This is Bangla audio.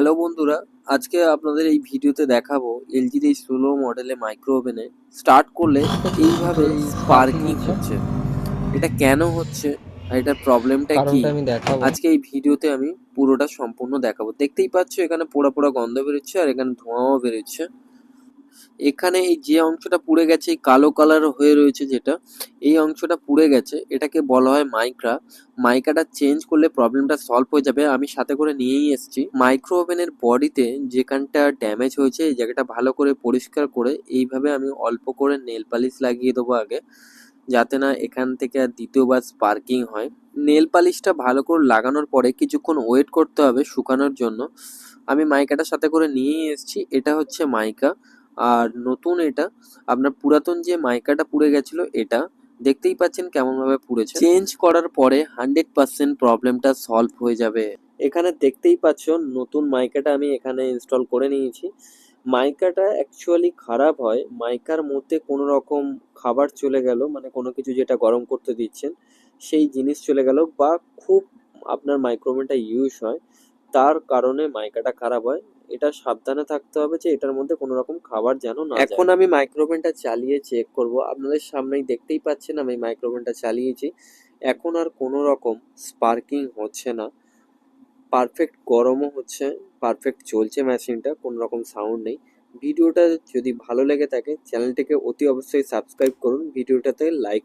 হ্যালো বন্ধুরা আজকে আপনাদের এই ভিডিওতে দেখাবো এলজির এই ষোলো মডেলে মাইক্রো ওভেনে স্টার্ট করলে এইভাবে স্পার্কিং হচ্ছে? এটা কেন হচ্ছে আর এটার প্রবলেমটা কি? আজকে এই ভিডিওতে আমি পুরোটা সম্পূর্ণ দেখাবো। দেখতেই পাচ্ছ এখানে পোড়া পোড়া গন্ধ বেরোচ্ছে আর এখানে ধোঁয়াও বেরোচ্ছে। এখানে এই যে অংশটা পুড়ে গেছে কালো কালার হয়ে রয়েছে যেটা, এই অংশটা পুড়ে গেছে, এটাকে বলা হয় মাইক্রা। মাইকাটা চেঞ্জ করলে প্রবলেমটা সলভ হয়ে যাবে। আমি সাথে করে নিয়েই এসেছি। মাইক্রো ওভেনের বডিতে যেখানটা ড্যামেজ হয়েছে, এই জায়গাটা ভালো করে পরিষ্কার করে এইভাবে আমি অল্প করে নেল পালিশ লাগিয়ে দেবো আগে, যাতে না এখান থেকে আর দ্বিতীয়বার স্পার্কিং হয়। নেল পালিশটা ভালো করে লাগানোর পরে কিছুক্ষণ ওয়েট করতে হবে শুকানোর জন্য। আমি মাইকাটার সাথে করে নিয়েই এসেছি। এটা হচ্ছে মাইকা আর নতুন এটা, আপনার পুরাতন যে মাইকাটা পুড়ে গেছিল, এটা দেখতেই পাচ্ছেন কেমন ভাবে পুড়েছে। চেঞ্জ করার পরে হান্ড্রেড পার্সেন্ট প্রবলেমটা সলভ হয়ে যাবে। এখানে দেখতেই পাচ্ছ, নতুন মাইকাটা আমি এখানে ইনস্টল করে নিয়েছি। মাইকাটা অ্যাকচুয়ালি খারাপ হয়, মাইকার মধ্যে কোনো রকম খাবার চলে গেল মানে কোনো কিছু যেটা গরম করতে দিচ্ছেন, সেই জিনিস চলে গেল বা খুব আপনার মাইক্রোওভেনটা ইউজ হয়, তার কারণে মাইকাটা খারাপ হয়। এটা সাবধানে থাকতে হবে যে এটার মধ্যে কোনো রকম খাবার যেন না এখন আমি মাইক্রোওভেনটা চালিয়ে চেক করব। আপনাদের সামনেই দেখতেই পাচ্ছেন আমি মাইক্রোওভেনটা চালিয়েছি। এখন আর কোনো রকম স্পার্কিং হচ্ছে না। পারফেক্ট গরমও হচ্ছে পারফেক্ট চলছে মেশিনটা কোনো রকম সাউন্ড নেই। ভিডিওটা যদি ভালো লেগে থাকে চ্যানেলটিকে অতি অবশ্যই সাবস্ক্রাইব করুন। ভিডিওটাতে লাইক